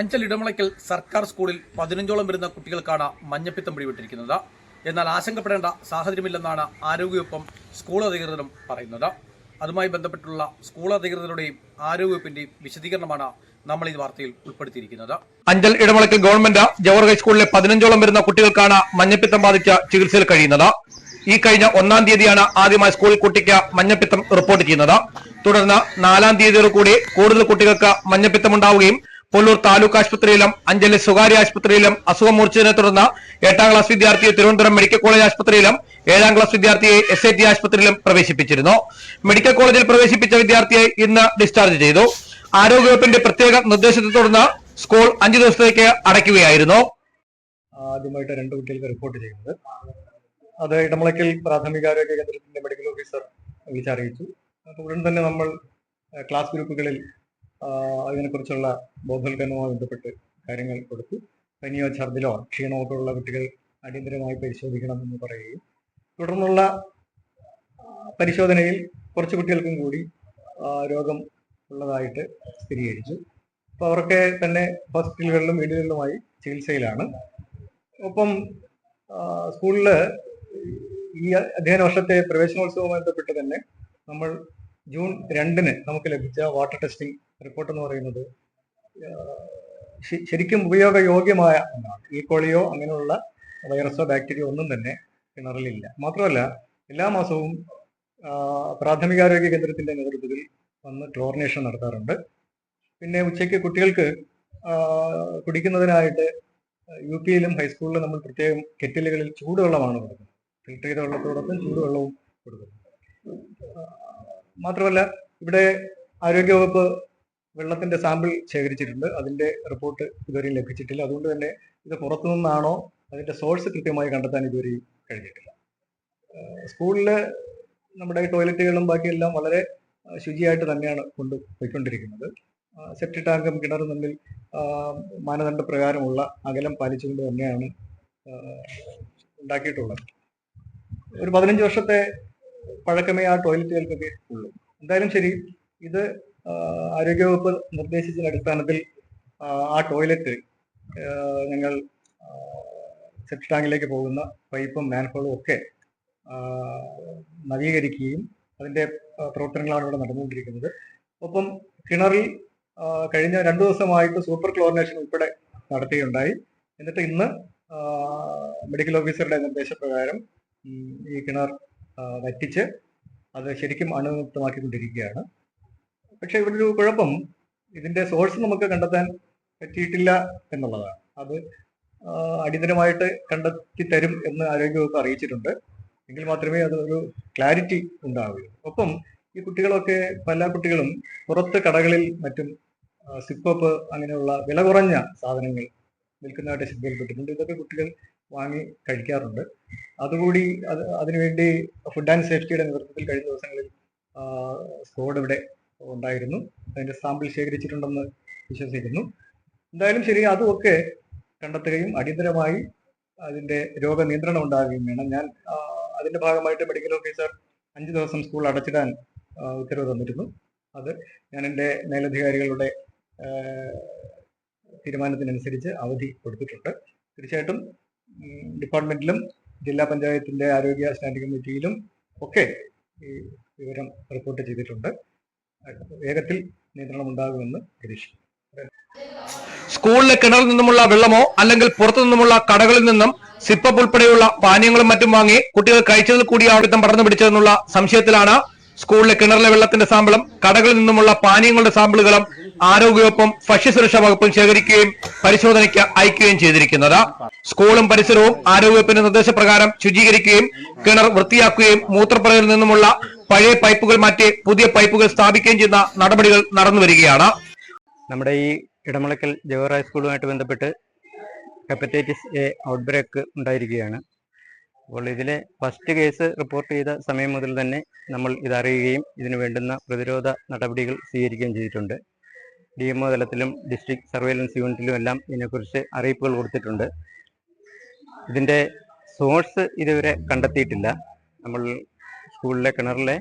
അഞ്ചൽ ഇടമുളയ്ക്കൽ സർക്കാർ സ്കൂളിൽ പതിനഞ്ചോളം വരുന്ന കുട്ടികൾക്കാണ് മഞ്ഞപ്പിത്തം പിടിപെട്ടിരിക്കുന്നത് എന്നാൽ ആശങ്കപ്പെടേണ്ട സാഹചര്യമില്ലെന്നാണ് ആരോഗ്യവകുപ്പും സ്കൂൾ അധികൃതരും പറയുന്നത്. അതുമായി ബന്ധപ്പെട്ടുള്ള സ്കൂൾ അധികൃതരുടെയും ആരോഗ്യവകുപ്പിന്റെയും വിശദീകരണമാണ് നമ്മൾ ഈ വാർത്തയിൽ ഉൾപ്പെടുത്തിയിരിക്കുന്നത്. അഞ്ചൽ ഇടമുളയ്ക്കൽ ഗവൺമെന്റ് ജവഹർ ഹൈസ്കൂളിലെ പതിനഞ്ചോളം വരുന്ന കുട്ടികൾക്കാണ് മഞ്ഞപ്പിത്തം ബാധിച്ച ചികിത്സയിൽ കഴിയുന്നത്. ഈ കഴിഞ്ഞ ഒന്നാം തീയതിയാണ് ആദ്യമായി സ്കൂളിൽ കുട്ടിക്ക് മഞ്ഞപ്പിത്തം റിപ്പോർട്ട് ചെയ്യുന്നത്. തുടർന്ന് നാലാം തീയതിയോട് കൂടി കൂടുതൽ കുട്ടികൾക്ക് മഞ്ഞപ്പിത്തം ഉണ്ടാവുകയും പുല്ലൂർ താലൂക്ക് ആശുപത്രിയിലും അഞ്ചലി സ്വകാര്യ ആശുപത്രിയിലും അസുഖം മൂർച്ചതിനെ തുടർന്ന് എട്ടാം ക്ലാസ് വിദ്യാർത്ഥിയെ തിരുവനന്തപുരം മെഡിക്കൽ കോളേജ് ആശുപത്രിയിലും ഏഴാം ക്ലാസ് വിദ്യാർത്ഥിയെ എസ് ആശുപത്രിയിലും പ്രവേശിപ്പിച്ചിരുന്നു. മെഡിക്കൽ കോളേജിൽ പ്രവേശിപ്പിച്ച വിദ്യാർത്ഥിയെ ഇന്ന് ഡിസ്ചാർജ് ചെയ്തു. ആരോഗ്യവകുപ്പിന്റെ പ്രത്യേക നിർദ്ദേശത്തെ തുടർന്ന് സ്കൂൾ അഞ്ചു ദിവസത്തേക്ക് അടയ്ക്കുകയായിരുന്നു. ആദ്യമായിട്ട് രണ്ട് കുട്ടികൾക്ക് റിപ്പോർട്ട് ചെയ്യുന്നത്. അത് ഇടമളയ്ക്കൽ പ്രാഥമികാരോഗ്യ കേന്ദ്രത്തിന്റെ മെഡിക്കൽ ഓഫീസർ വിളിച്ചറിയിച്ചു. ഉടൻ തന്നെ നമ്മൾ ക്ലാസ് ഗ്രൂപ്പുകളിൽ ആ, ഇതിനെക്കുറിച്ചുള്ള ബോധവൽക്കരണവുമായി ബന്ധപ്പെട്ട് കാര്യങ്ങൾ കൊടുത്തു. പനിയോ ഛർദിലോ ക്ഷീണമോ ഒക്കെ ഉള്ള കുട്ടികൾ അടിയന്തരമായി പരിശോധിക്കണമെന്ന് പറയുകയും തുടർന്നുള്ള പരിശോധനയിൽ കുറച്ച് കുട്ടികൾക്കും കൂടി രോഗം ഉള്ളതായിട്ട് സ്ഥിരീകരിച്ചു. അപ്പോൾ അവർക്ക് തന്നെ ഹോസ്പിറ്റലുകളിലും വീടുകളിലുമായി ചികിത്സയിലാണ്. ഒപ്പം സ്കൂളിൽ ഈ അധ്യയന വർഷത്തെ പ്രവേശനോത്സവവുമായി ബന്ധപ്പെട്ട് തന്നെ നമ്മൾ ജൂൺ രണ്ടിന് നമുക്ക് ലഭിച്ച വാട്ടർ ടെസ്റ്റിംഗ് റിപ്പോർട്ട് എന്ന് പറയുന്നത് ശരിക്കും ഉപയോഗയോഗ്യമായ ഒന്നാണ്. ഈ കോളിയോ അങ്ങനെയുള്ള വൈറസോ ബാക്ടീരിയോ ഒന്നും തന്നെ കിണറിലില്ല. മാത്രമല്ല എല്ലാ മാസവും പ്രാഥമിക പ്രാഥമികാരോഗ്യ കേന്ദ്രത്തിന്റെ നേതൃത്വത്തിൽ വന്ന് ക്ലോറിനേഷൻ നടത്താറുണ്ട്. പിന്നെ ഉച്ചയ്ക്ക് കുട്ടികൾക്ക് കുടിക്കുന്നതിനായിട്ട് യു പിയിലും ഹൈസ്കൂളിലും നമ്മൾ പ്രത്യേകം കെറ്റിലുകളിൽ ചൂടുവെള്ളമാണ് കൊടുക്കുന്നത്. ഫിൽട്ടർ ചെയ്ത വെള്ളത്തോടൊപ്പം ചൂടുവെള്ളവും കൊടുക്കുന്നു. മാത്രമല്ല ഇവിടെ ആരോഗ്യവകുപ്പ് വെള്ളത്തിന്റെ സാമ്പിൾ ശേഖരിച്ചിട്ടുണ്ട്. അതിന്റെ റിപ്പോർട്ട് ഇതുവരെയും ലഭിച്ചിട്ടില്ല. അതുകൊണ്ട് തന്നെ ഇത് പുറത്തു നിന്നാണോ അതിന്റെ സോഴ്സ് കൃത്യമായി കണ്ടെത്താൻ ഇതുവരെയും കഴിഞ്ഞിട്ടില്ല. സ്കൂളിൽ നമ്മുടെ ടോയ്ലറ്റുകളും ബാക്കിയെല്ലാം വളരെ ശുചിയായിട്ട് തന്നെയാണ് കൊണ്ട് പോയിക്കൊണ്ടിരിക്കുന്നത്. സെപ്റ്റി ടാങ്കും കിണറും തമ്മിൽ മാനദണ്ഡ പ്രകാരമുള്ള അകലം പാലിച്ചുകൊണ്ട് തന്നെയാണ് ഉണ്ടാക്കിയിട്ടുള്ളത്. ഒരു പതിനഞ്ച് വർഷത്തെ പഴക്കമേ ആ ടോയ്ലറ്റുകൾക്കൊക്കെ ഉള്ളൂ. എന്തായാലും ശരി ഇത് ആരോഗ്യവകുപ്പ് നിർദ്ദേശിച്ച അടിസ്ഥാനത്തിൽ ആ, ടോയ്ലറ്റ് ഞങ്ങൾ സെപ്റ്റ് ടാങ്കിലേക്ക് പോകുന്ന പൈപ്പും മാൻഹോളും ഒക്കെ നവീകരിക്കുകയും അതിന്റെ പ്രവർത്തനങ്ങളാണ് ഇവിടെ നടന്നുകൊണ്ടിരിക്കുന്നത്. ഒപ്പം കിണറിൽ കഴിഞ്ഞ രണ്ടു ദിവസമായിട്ട് സൂപ്പർ ക്ലോറിനേഷൻ ഉൾപ്പെടെ നടത്തുകയുണ്ടായി എന്നിട്ട് ഇന്ന് മെഡിക്കൽ ഓഫീസറുടെ നിർദ്ദേശപ്രകാരം ഈ കിണർ വറ്റിച്ച് അത് ശരിക്കും അണുമുക്തമാക്കിക്കൊണ്ടിരിക്കുകയാണ് പക്ഷെ ഇവിടെ ഒരു കുഴപ്പം. ഇതിന്റെ സോഴ്സ് നമുക്ക് കണ്ടെത്താൻ പറ്റിയിട്ടില്ല എന്നുള്ളതാണ്. അത് അടിയന്തരമായിട്ട് കണ്ടെത്തി തരും എന്ന് ആരോഗ്യവകുപ്പ് അറിയിച്ചിട്ടുണ്ട്. എങ്കിൽ മാത്രമേ അത് ഒരു ക്ലാരിറ്റി ഉണ്ടാവുകയുള്ളൂ. ഒപ്പം ഈ കുട്ടികളൊക്കെ പല കുട്ടികളും പുറത്ത് കടകളിൽ മറ്റും സിപ്പപ്പ് അങ്ങനെയുള്ള വില കുറഞ്ഞ സാധനങ്ങൾ വിൽക്കുന്നതായിട്ട് ശ്രദ്ധയിൽപ്പെട്ടിട്ടുണ്ട്. ഇതൊക്കെ കുട്ടികൾ വാങ്ങി കഴിക്കാറുണ്ട്. അതുകൂടി അത് അതിനുവേണ്ടി ഫുഡ് ആൻഡ് സേഫ്റ്റിയുടെ നേതൃത്വത്തിൽ കഴിഞ്ഞ ദിവസങ്ങളിൽ സ്കോഡ് ഇവിടെ ഉണ്ടായിരുന്നു. അതിന്റെ സാമ്പിൾ ശേഖരിച്ചിട്ടുണ്ടെന്ന് വിശ്വസിക്കുന്നു. എന്തായാലും ശരി അതുമൊക്കെ കണ്ടെത്തുകയും അടിയന്തരമായി അതിന്റെ രോഗനിയന്ത്രണം ഉണ്ടാകുകയും വേണം. ഞാൻ അതിന്റെ ഭാഗമായിട്ട് മെഡിക്കൽ ഓഫീസർ അഞ്ച് ദിവസം സ്കൂൾ അടച്ചിടാൻ ഉത്തരവ് തന്നിരുന്നു. അത് ഞാൻ എന്റെ മേലധികാരികളുടെ തീരുമാനത്തിനനുസരിച്ച് അവധി കൊടുത്തിട്ടുണ്ട്. തീർച്ചയായിട്ടും ഡിപ്പാർട്ട്മെന്റിലും ജില്ലാ പഞ്ചായത്തിന്റെ ആരോഗ്യ സ്റ്റാൻഡിംഗ് കമ്മിറ്റിയിലും ഒക്കെ ഈ വിവരം റിപ്പോർട്ട് ചെയ്തിട്ടുണ്ട്. വേഗത്തിൽ നിയന്ത്രണം ഉണ്ടാകുമെന്ന് പ്രതീക്ഷിക്കുന്നു. സ്കൂളിലെ കിണറിൽ നിന്നുമുള്ള വെള്ളമോ അല്ലെങ്കിൽ പുറത്തു നിന്നുമുള്ള കടകളിൽ നിന്നും സിപ്പപ്പ് ഉൾപ്പെടെയുള്ള പാനീയങ്ങളും മറ്റും വാങ്ങി കുട്ടികൾ കഴിച്ചതിൽ കൂടി ആവിധം പടർന്നു പിടിച്ചതെന്നുള്ള സംശയത്തിലാണ് സ്കൂളിലെ കിണറിലെ വെള്ളത്തിന്റെ സാമ്പിളും കടകളിൽ നിന്നുമുള്ള പാനീയങ്ങളുടെ സാമ്പിളുകളും ആരോഗ്യവകുപ്പും ഭക്ഷ്യസുരക്ഷാ വകുപ്പും ശേഖരിക്കുകയും പരിശോധനയ്ക്ക് അയക്കുകയും ചെയ്തിരിക്കുന്നത്. സ്കൂളും പരിസരവും ആരോഗ്യവകുപ്പിന്റെ നിർദ്ദേശപ്രകാരം ശുചീകരിക്കുകയും കിണർ വൃത്തിയാക്കുകയും മൂത്രപ്പുറയിൽ നിന്നുമുള്ള പഴയ പൈപ്പുകൾ മാറ്റി പുതിയ പൈപ്പുകൾ സ്ഥാപിക്കുകയും ചെയ്യുന്ന നടപടികൾ നടന്നു വരികയാണ്. നമ്മുടെ ഈ ഇടമുളക്കൽ ജവഹർ ഹൈസ്കൂളുമായിട്ട് ബന്ധപ്പെട്ട് ഹെപ്പറ്റൈറ്റിസ് എ ഔട്ട്ബ്രേക്ക് ഉണ്ടായിരിക്കുകയാണ്. അപ്പോൾ ഇതിലെ ഫസ്റ്റ് കേസ് റിപ്പോർട്ട് ചെയ്ത സമയം മുതൽ തന്നെ നമ്മൾ ഇതറിയുകയും ഇതിന് വേണ്ടുന്ന പ്രതിരോധ നടപടികൾ സ്വീകരിക്കുകയും ചെയ്തിട്ടുണ്ട്. ഡി എം തലത്തിലും ഡിസ്ട്രിക്ട് സർവൈലൻസ് യൂണിറ്റിലും എല്ലാം ഇതിനെക്കുറിച്ച് അറിയിപ്പുകൾ കൊടുത്തിട്ടുണ്ട്. ഇതിന്റെ സോഴ്സ് ഇതുവരെ കണ്ടെത്തിയിട്ടില്ല. നമ്മൾ സ്കൂളിലെ കിണറിലെ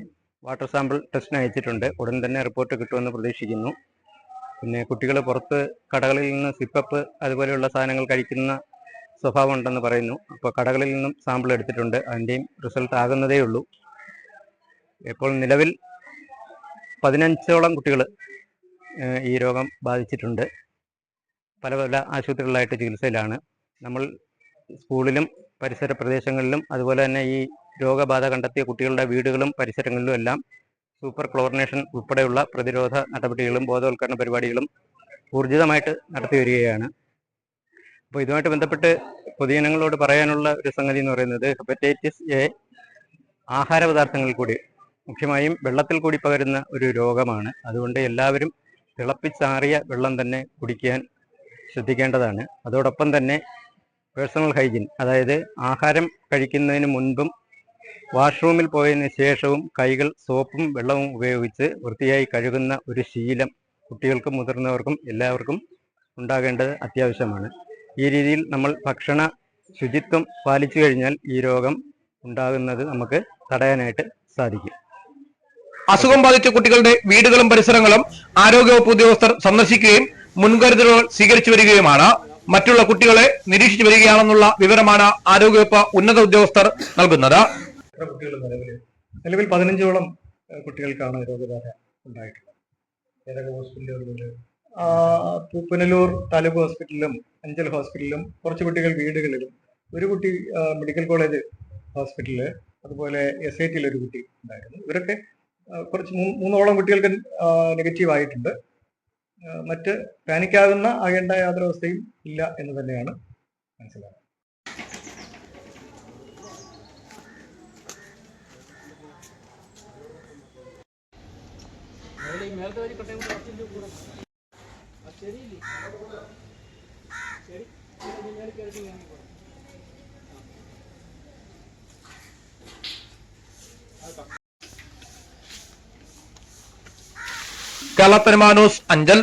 വാട്ടർ സാമ്പിൾ ടെസ്റ്റിന് അയച്ചിട്ടുണ്ട്. ഉടൻ തന്നെ റിപ്പോർട്ട് കിട്ടുമെന്ന് പ്രതീക്ഷിക്കുന്നു. പിന്നെ കുട്ടികൾ പുറത്ത് കടകളിൽ നിന്ന് സിപ്പപ്പ് അതുപോലെയുള്ള സാധനങ്ങൾ കഴിക്കുന്ന സ്വഭാവം ഉണ്ടെന്ന് പറയുന്നു. അപ്പോൾ കടകളിൽ നിന്നും സാമ്പിൾ എടുത്തിട്ടുണ്ട്. അതിന്റെയും റിസൾട്ട് ആകുന്നതേ ഉള്ളൂ. ഇപ്പോൾ നിലവിൽ പതിനഞ്ചോളം കുട്ടികൾ ഈ രോഗം ബാധിച്ചിട്ടുണ്ട്. പല പല ആശുപത്രികളിലായിട്ട് ചികിത്സയിലാണ്. നമ്മൾ സ്കൂളിലും പരിസര പ്രദേശങ്ങളിലും അതുപോലെ തന്നെ ഈ രോഗബാധ കണ്ടെത്തിയ കുട്ടികളുടെ വീടുകളും പരിസരങ്ങളിലും എല്ലാം സൂപ്പർ ക്ലോറിനേഷൻ ഉൾപ്പെടെയുള്ള പ്രതിരോധ നടപടികളും ബോധവൽക്കരണ പരിപാടികളും ഊർജിതമായിട്ട് നടത്തി വരികയാണ്. അപ്പോൾ ഇതുമായിട്ട് ബന്ധപ്പെട്ട് പൊതുജനങ്ങളോട് പറയാനുള്ള ഒരു സംഗതി എന്ന് പറയുന്നത് ഹെപ്പറ്റൈറ്റിസ് എ ആഹാര പദാർത്ഥങ്ങളിൽ കൂടി മുഖ്യമായും വെള്ളത്തിൽ കൂടി പകരുന്ന ഒരു രോഗമാണ്. അതുകൊണ്ട് എല്ലാവരും തിളപ്പിച്ചാറിയ വെള്ളം തന്നെ കുടിക്കാൻ ശ്രദ്ധിക്കേണ്ടതാണ്. അതോടൊപ്പം തന്നെ പേഴ്സണൽ ഹൈജീൻ അതായത് ആഹാരം കഴിക്കുന്നതിന് മുൻപും വാഷ്റൂമിൽ പോയതിനു ശേഷവും കൈകൾ സോപ്പും വെള്ളവും ഉപയോഗിച്ച് വൃത്തിയായി കഴുകുന്ന ഒരു ശീലം കുട്ടികൾക്കും മുതിർന്നവർക്കും എല്ലാവർക്കും ഉണ്ടാകേണ്ടത് അത്യാവശ്യമാണ്. ഈ രീതിയിൽ നമ്മൾ ഭക്ഷണ ശുചിത്വം പാലിച്ചു കഴിഞ്ഞാൽ ഈ രോഗം ഉണ്ടാകുന്നത് നമുക്ക് തടയാനായിട്ട് സാധിക്കും. അസുഖം ബാധിച്ച കുട്ടികളുടെ വീടുകളും പരിസരങ്ങളും ആരോഗ്യവകുപ്പ് ഉദ്യോഗസ്ഥർ സന്ദർശിക്കുകയും മുൻകരുതലുകൾ സ്വീകരിച്ചു വരികയുമാണ്. മറ്റുള്ള കുട്ടികളെ നിരീക്ഷിച്ചു വരികയാണെന്നുള്ള വിവരമാണ് ആരോഗ്യവകുപ്പ് ഉന്നത ഉദ്യോഗസ്ഥർ നൽകുന്നത്. നിലവിൽ പതിനഞ്ചോളം കുട്ടികൾക്കാണ് രോഗബാധ ഉണ്ടായിട്ടുള്ളത്. ഏതൊക്കെ പുനലൂർ താലൂക്ക് ഹോസ്പിറ്റലിലും അഞ്ചൽ ഹോസ്പിറ്റലിലും കുറച്ച് കുട്ടികൾ വീടുകളിലും ഒരു കുട്ടി മെഡിക്കൽ കോളേജ് ഹോസ്പിറ്റലിൽ അതുപോലെ എസ് ഐ ടിയിൽ ഒരു കുട്ടി ഉണ്ടായിരുന്നു. ഇവരൊക്കെ കുറച്ച് മൂന്നോളം കുട്ടികൾക്ക് നെഗറ്റീവ് ആയിട്ടുണ്ട് മറ്റ് പാനിക്കാകുന്ന ആകേണ്ട യാതൊരു അവസ്ഥയും ഇല്ല എന്ന് തന്നെയാണ് മനസ്സിലാക്കുന്നത് കേരള ന്യൂസ് അഞ്ചൽ.